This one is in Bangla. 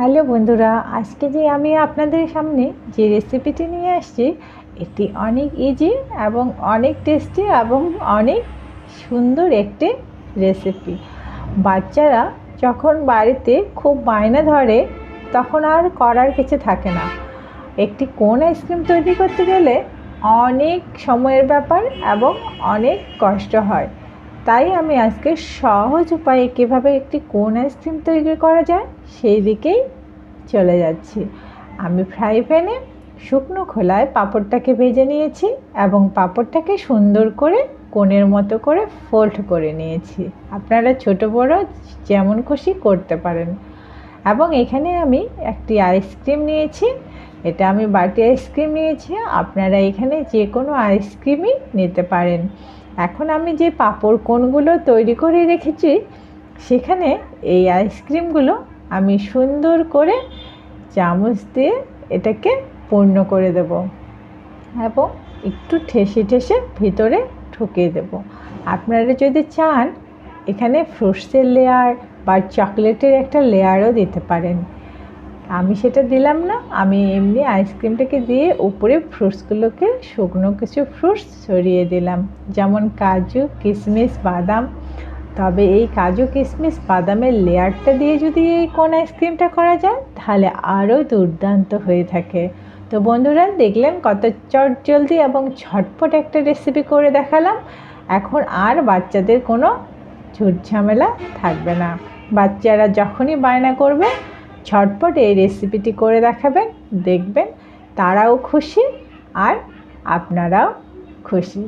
হ্যালো বন্ধুরা, আজকে যে আমি আপনাদের সামনে যে রেসিপিটি নিয়ে আসছি, এটি অনেক ইজি এবং অনেক টেস্টি এবং অনেক সুন্দর একটি রেসিপি বাচ্চারা যখন বাড়িতে খুব বায়না ধরে, তখন আর করার কিছু থাকে না। একটি কোন আইসক্রিম তৈরি করতে গেলে অনেক সময়ের ব্যাপার এবং অনেক কষ্ট হয়। তাই আমি আজকে সহজ উপায়ে কীভাবে একটি কোন আইসক্রিম তৈরি করা যায় সেই দিকেই চলে যাচ্ছি। আমি ফ্রাই প্যানে শুকনো খোলায় পাঁপড়টাকে ভেজে নিয়েছি এবং পাঁপড়টাকে সুন্দর করে কোণের মতো করে ফোল্ড করে নিয়েছি। আপনারা ছোট বড় যেমন খুশি করতে পারেন। এবং এখানে আমি একটি আইসক্রিম নিয়েছি। এটা আমি বাটি আইসক্রিম নিয়েছি। আপনারা এখানে যে কোনো আইসক্রিমই নিতে পারেন। এখন আমি যে পাঁপড় কোনগুলো তৈরি করে রেখেছি, সেখানে এই আইসক্রিমগুলো আমি সুন্দর করে চামচ দিয়ে এটাকে পূর্ণ করে দেব এবং একটু ঠেসে ঠেসে ভিতরে ঢুকিয়ে দেব। আপনারা যদি চান, এখানে ফ্রুটসের লেয়ার বা চকলেটের একটা লেয়ারও দিতে পারেন। আমি সেটা দিলাম না, আমি এমনি আইসক্রিমটাকে দিয়ে উপরে ফ্রুটসগুলোকে, শুকনো কিছু ফ্রুটস ছড়িয়ে দিলাম। যেমন কাজু কিশমিশ বাদাম। তবে এই কাজু কিশমিশ বাদামের লেয়ারটা দিয়ে যদি এই কোন আইসক্রিমটা করা যায়, তাহলে আরও দুর্দান্ত হয়ে থাকে। তো বন্ধুরা, দেখলেন কত চট জলদি এবং ঝটপট একটা রেসিপি করে দেখালাম। এখন আর বাচ্চাদের কোনো ঝুট ঝামেলা থাকবে না। বাচ্চারা যখনই বায়না করবে ঝটপট এই রেসিপিটি করে দেখাবেন দেখবেন তারাও খুশি আর আপনারাও খুশি।